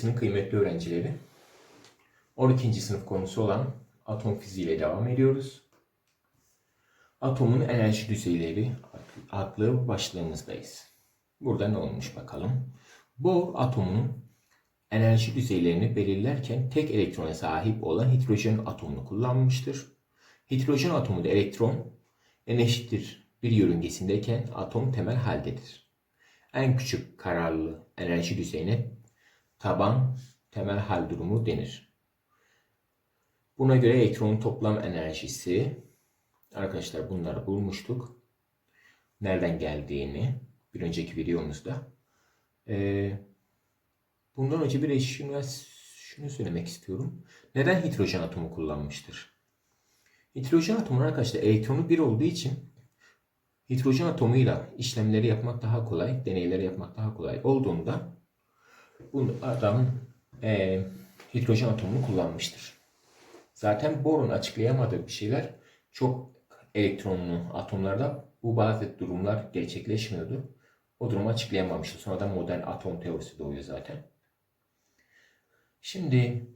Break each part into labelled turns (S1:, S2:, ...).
S1: Lisesi'nin kıymetli öğrencileri. 12. sınıf konusu olan atom fiziği ile devam ediyoruz. Atomun enerji düzeyleri adlı başlığımızdayız. Burada ne olmuş bakalım. Bu atomun enerji düzeylerini belirlerken tek elektrona sahip olan hidrojen atomunu kullanmıştır. Hidrojen atomu da elektron eşittir bir yörüngesindeyken atom temel haldedir. En küçük kararlı enerji düzeyine taban temel hal durumu denir. Buna göre elektronun toplam enerjisi arkadaşlar bunları bulmuştuk. Nereden geldiğini bir önceki videomuzda. Ee, bundan önce bir şunu, şunu söylemek istiyorum. Neden hidrojen atomu kullanmıştır? Hidrojen atomu arkadaşlar elektronu bir olduğu için hidrojen atomuyla işlemleri yapmak daha kolay, deneyleri yapmak daha kolay olduğunda bu adam e, hidrojen atomunu kullanmıştır. Zaten Bohr'un açıklayamadığı bir şeyler çok elektronlu atomlarda bu bazı durumlar gerçekleşmiyordu. O durumu açıklayamamıştı. Sonradan modern atom teorisi doğuyor zaten. Şimdi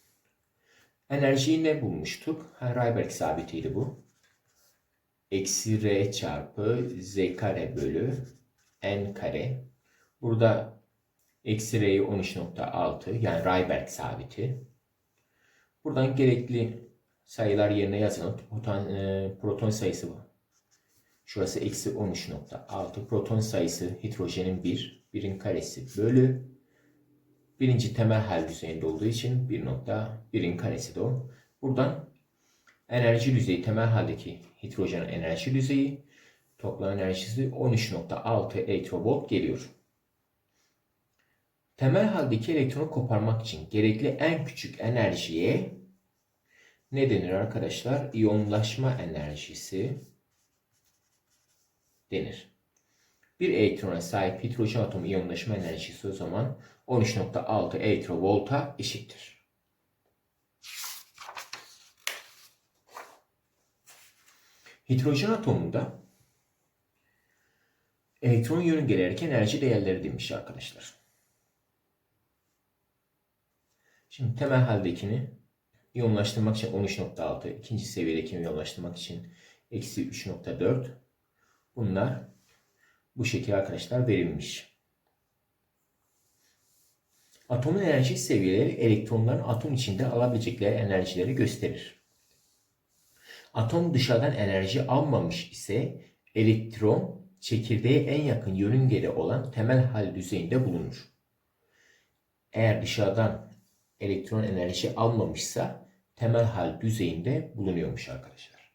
S1: enerjiyi ne bulmuştuk? Ha, Rayberg sabitiydi bu. Eksi R çarpı Z kare bölü N kare. Burada eksi R'yi 13.6 yani Rayberg sabiti. Buradan gerekli sayılar yerine yazalım. Proton, e, proton sayısı bu. Şurası eksi 13.6. Proton sayısı hidrojenin 1. 1'in karesi bölü. Birinci temel hal düzeyinde olduğu için 1.1'in karesi de o. Buradan enerji düzeyi temel haldeki hidrojen enerji düzeyi toplam enerjisi 13.6 elektrovolt geliyor. Temel haldeki elektronu koparmak için gerekli en küçük enerjiye ne denir arkadaşlar? İyonlaşma enerjisi denir. Bir elektrona sahip hidrojen atomu iyonlaşma enerjisi o zaman 13.6 elektrovolta eşittir. Hidrojen atomunda elektron yörüngelerken enerji değerleri demiş arkadaşlar. Şimdi temel haldekini iyonlaştırmak için 13.6, ikinci seviyedekini iyonlaştırmak için eksi 3.4. Bunlar bu şekilde arkadaşlar verilmiş. Atomun enerji seviyeleri elektronların atom içinde alabilecekleri enerjileri gösterir. Atom dışarıdan enerji almamış ise elektron çekirdeğe en yakın yörüngede olan temel hal düzeyinde bulunur. Eğer dışarıdan elektron enerji almamışsa temel hal düzeyinde bulunuyormuş arkadaşlar.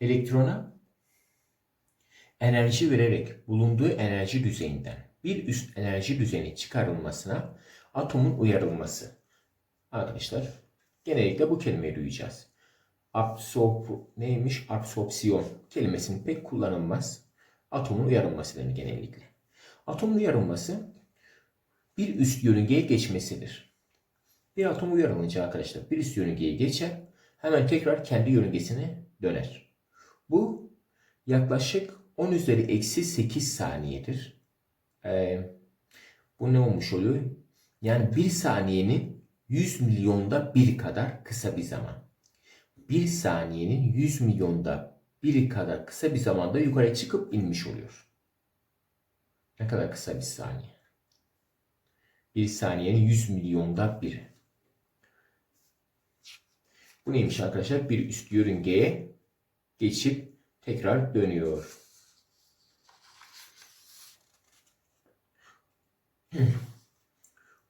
S1: Elektrona enerji vererek bulunduğu enerji düzeyinden bir üst enerji düzeyine çıkarılmasına atomun uyarılması. Arkadaşlar genellikle bu kelimeyi duyacağız. Absorb neymiş? Absorpsiyon kelimesinin pek kullanılmaz. Atomun uyarılması denir genellikle. Atomun uyarılması bir üst yörüngeye geçmesidir. Bir atom uyarılınca arkadaşlar bir üst yörüngeye geçer, hemen tekrar kendi yörüngesine döner. Bu yaklaşık 10 üzeri eksi 8 saniyedir. Ee, bu ne olmuş oluyor? Yani bir saniyenin 100 milyonda bir kadar kısa bir zaman. Bir saniyenin 100 milyonda biri kadar kısa bir zamanda yukarı çıkıp inmiş oluyor. Ne kadar kısa bir saniye? Bir saniyenin 100 milyonda biri. Bu neymiş arkadaşlar? Bir üst yörüngeye geçip tekrar dönüyor.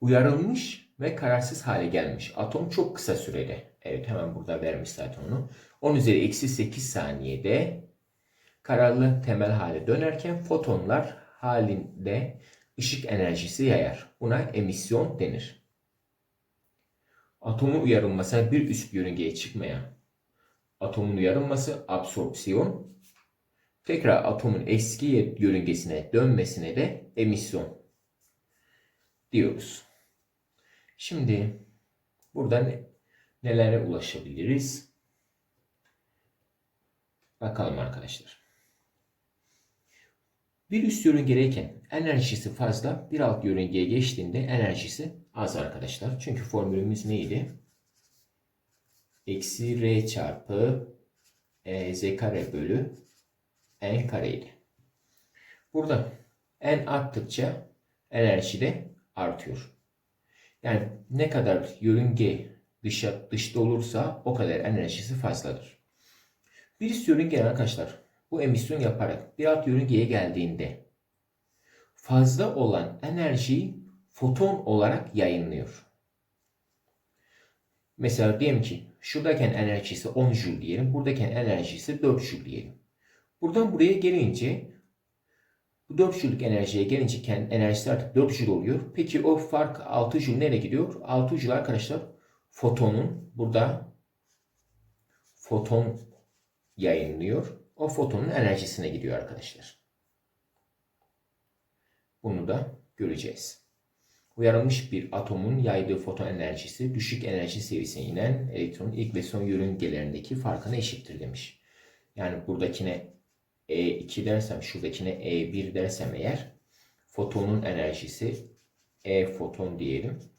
S1: Uyarılmış ve kararsız hale gelmiş. Atom çok kısa sürede. Evet hemen burada vermiş zaten onu. 10 üzeri eksi 8 saniyede kararlı temel hale dönerken fotonlar halinde ışık enerjisi yayar. Buna emisyon denir. Atomun uyarılmasına bir üst yörüngeye çıkmaya atomun uyarılması absorpsiyon, tekrar atomun eski yörüngesine dönmesine de emisyon diyoruz. Şimdi buradan nelere ulaşabiliriz? Bakalım arkadaşlar. Bir üst yörüngedeyken enerjisi fazla, bir alt yörüngeye geçtiğinde enerjisi az arkadaşlar. Çünkü formülümüz neydi? Eksi R çarpı e, Z kare bölü N kareydi. Burada N arttıkça enerji de artıyor. Yani ne kadar yörünge dışa, dışta olursa o kadar enerjisi fazladır. Bir üst yörünge arkadaşlar bu emisyon yaparak bir alt yörüngeye geldiğinde fazla olan enerjiyi foton olarak yayınlıyor. Mesela diyelim ki şuradayken enerjisi 10 joule diyelim. Buradayken enerjisi 4 joule diyelim. Buradan buraya gelince bu 4 joule'luk enerjiye gelince kendi enerjisi artık 4 joule oluyor. Peki o fark 6 joule nereye gidiyor? 6 joule arkadaşlar fotonun burada foton yayınlıyor. O fotonun enerjisine gidiyor arkadaşlar. Bunu da göreceğiz. Uyarılmış bir atomun yaydığı foton enerjisi düşük enerji seviyesine inen elektronun ilk ve son yörüngelerindeki farkına eşittir demiş. Yani buradakine E2 dersem, şuradakine E1 dersem eğer fotonun enerjisi E foton diyelim.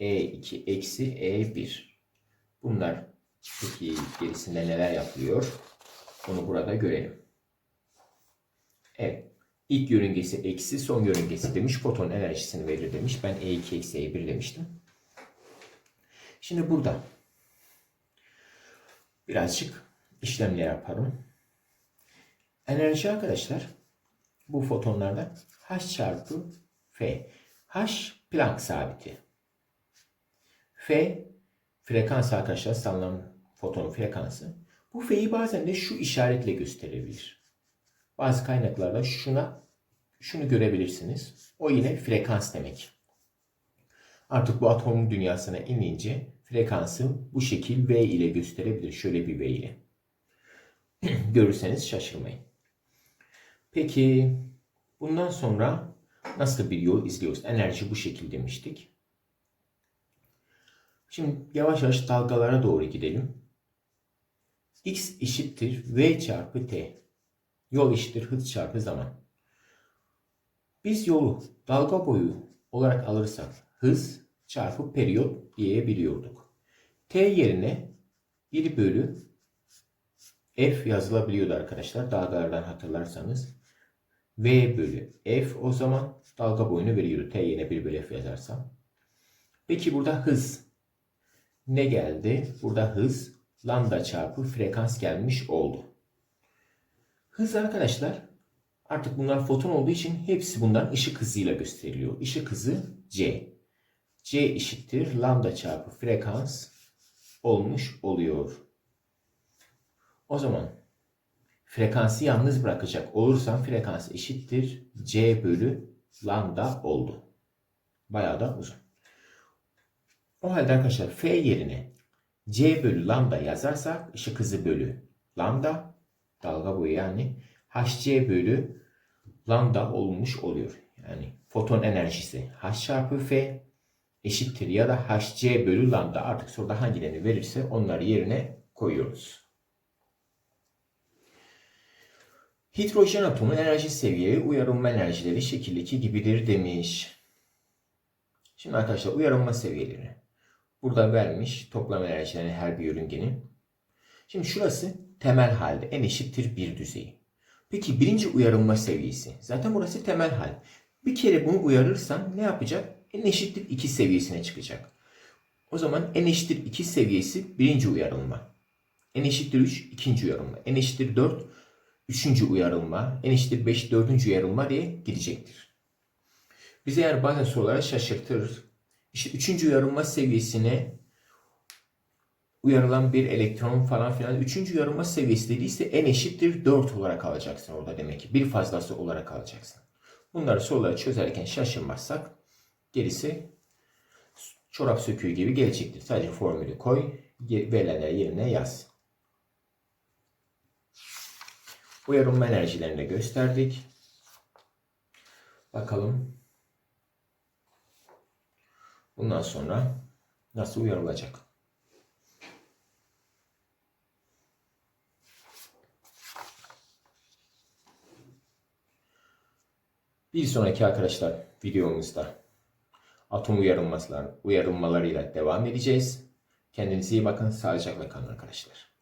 S1: E2 eksi E1. Bunlar peki gerisinde neler yapılıyor? Bunu burada görelim. Evet. İlk yörüngesi eksi, son yörüngesi demiş. Foton enerjisini verir demiş. Ben E2 eksi E1 demiştim. Şimdi burada birazcık işlemler yapalım. Enerji arkadaşlar bu fotonlarda H çarpı F. H Planck sabiti. F frekans arkadaşlar sallam fotonun frekansı. Bu F'yi bazen de şu işaretle gösterebilir. Bazı kaynaklarda şuna şunu görebilirsiniz. O yine frekans demek. Artık bu atom dünyasına inince frekansı bu şekil V ile gösterebilir. Şöyle bir V ile. Görürseniz şaşırmayın. Peki bundan sonra nasıl bir yol izliyoruz? Enerji bu şekil demiştik. Şimdi yavaş yavaş dalgalara doğru gidelim. X eşittir V çarpı T. Yol eşittir hız çarpı zaman. Biz yolu dalga boyu olarak alırsak hız çarpı periyot diyebiliyorduk. T yerine 1 bölü F yazılabiliyordu arkadaşlar. Dalgalardan hatırlarsanız. V bölü F o zaman dalga boyunu veriyordu. T yerine 1 bölü F yazarsam. Peki burada hız ne geldi? Burada hız lambda çarpı frekans gelmiş oldu. Hız arkadaşlar artık bunlar foton olduğu için hepsi bundan ışık hızıyla gösteriliyor. Işık hızı c. c eşittir lambda çarpı frekans olmuş oluyor. O zaman frekansı yalnız bırakacak olursam frekans eşittir c bölü lambda oldu. Bayağı da uzun. O halde arkadaşlar f yerine c bölü lambda yazarsak ışık hızı bölü lambda dalga boyu yani hc bölü lambda olmuş oluyor. Yani foton enerjisi h çarpı f eşittir ya da hc bölü lambda artık soruda hangilerini verirse onları yerine koyuyoruz. Hidrojen atomu enerji seviyeleri uyarılma enerjileri şekil 2 gibidir demiş. Şimdi arkadaşlar uyarılma seviyeleri. Burada vermiş toplam enerjilerini her bir yörüngenin. Şimdi şurası temel halde en eşittir bir düzeyi. Peki birinci uyarılma seviyesi. Zaten burası temel hal. Bir kere bunu uyarırsan ne yapacak? En eşittir 2 seviyesine çıkacak. O zaman en eşittir 2 seviyesi birinci uyarılma. En eşittir 3 ikinci uyarılma. En eşittir 4 üçüncü uyarılma. En eşittir 5 dördüncü uyarılma diye gidecektir. Bize eğer bazen sorulara şaşırtır. İşte üçüncü uyarılma seviyesine uyarılan bir elektron falan filan. Üçüncü uyarılma seviyesi dediyse en eşittir 4 olarak alacaksın orada demek ki. Bir fazlası olarak alacaksın. Bunları soruları çözerken şaşırmazsak gerisi çorap söküğü gibi gelecektir. Sadece formülü koy, verilenler yerine yaz. Uyarılma enerjilerini gösterdik. Bakalım. Bundan sonra nasıl uyarılacak? Bir sonraki arkadaşlar videomuzda atom uyarılmalar, uyarılmalarıyla devam edeceğiz. Kendinize iyi bakın. Sağlıcakla kalın arkadaşlar.